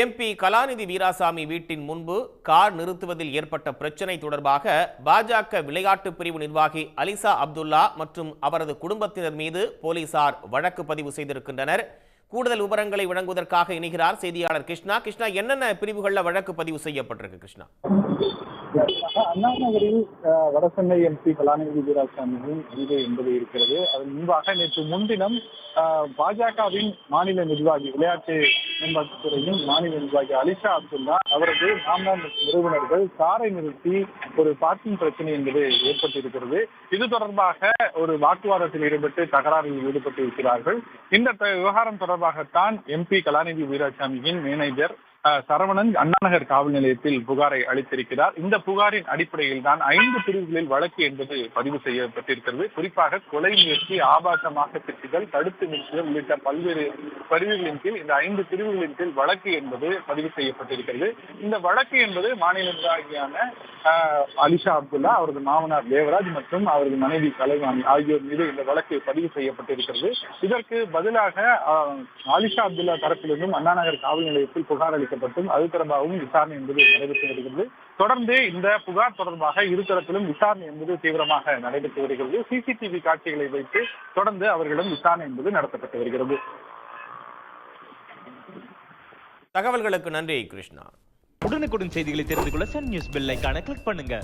MP கலாநிதி வீராசாமி வீட்டின் முன்பு car நிறுத்துவதில் ஏற்பட்ட பிரச்சினை தொடர்பாக பாஜக விளையாட்டு பிரிவு நிர்வாகி அலிசா அப்துல்லா மற்றும் அவரது குடும்பத்தினர் மீது போலீசார் வழக்கு பதிவு செய்திருக்கின்றனர். கூடுதல் விவரங்களை வழங்குவதற்காக இணைகிறார் செய்தியாளர் கிருஷ்ணா. கிருஷ்ணா என்னென்ன பிரிவுகளில் வழக்கு பதிவு செய்யப்பட்டிருக்கு கிருஷ்ணா? அண்ணா நகரில் வடசென்னை எம்பி கலாநிதி வீராசாமியின் வீடு என்பது இருக்கிறது. அதன் முன்பாக நேற்று முன்தினம் பாஜகவின் மாநில நிர்வாகி விளையாட்டு மேம்பாட்டுத்துறையின் மாநில நிர்வாகி அலிஷா அப்துல்லா அவரது மாமனார் நிறுவனர்கள் காரை நிறுத்தி ஒரு பார்க்கிங் பிரச்சனை என்பது ஏற்பட்டிருக்கிறது. இது தொடர்பாக ஒரு வாக்குவாதத்தில் ஈடுபட்டு தகராறில் ஈடுபட்டு இருக்கிறார்கள் இந்த த- விவகாரம் தொடர்பாகத்தான் எம்பி கலாநிதி வீராசாமியின் மேனேஜர் சரவணன் அண்ணாநகர் காவல் நிலையத்தில் புகாரை அளித்திருக்கிறார். இந்த புகாரின் அடிப்படையில் தான் ஐந்து பிரிவுகளில் வழக்கு என்பது பதிவு செய்யப்பட்டிருக்கிறது. குறிப்பாக கொலை முயற்சி ஆபாசமாக திட்டுதல் தடுத்து நிறுத்துதல் உள்ளிட்ட பல்வேறு பிரிவுகளின் கீழ் இந்த ஐந்து பிரிவுகளின் கீழ் வழக்கு என்பது பதிவு செய்யப்பட்டிருக்கிறது. இந்த வழக்கு என்பது மாநில நிர்வாகியான அலிஷா அப்துல்லா அவரது மாமனார் தேவராஜ் மற்றும் அவரது மனைவி கலைவாணி ஆகியோர் மீது இந்த வழக்கு பதிவு செய்யப்பட்டிருக்கிறது. இதற்கு பதிலாக அலிஷா அப்துல்லா தரப்பிலிருந்தும் அண்ணாநகர் காவல் நிலையத்தில் புகார் அளிக்கப்பட்டும் அது தொடர்பாகவும் விசாரணை என்பது நடைபெற்று வருகிறது. தொடர்ந்து இந்த புகார் தொடர்பாக இரு தரப்பிலும் விசாரணை என்பது தீவிரமாக நடைபெற்று வருகிறது. சிசிடிவி காட்சிகளை வைத்து தொடர்ந்து அவர்களிடம் விசாரணை என்பது நடத்தப்பட்டு வருகிறது. தகவல்களுக்கு நன்றி கிருஷ்ணா. உடனுக்குடன் செய்திகளை தெரிந்து கொள்ள சன் நியூஸ் பெல் ஐகானை கிளிக் பண்ணுங்க.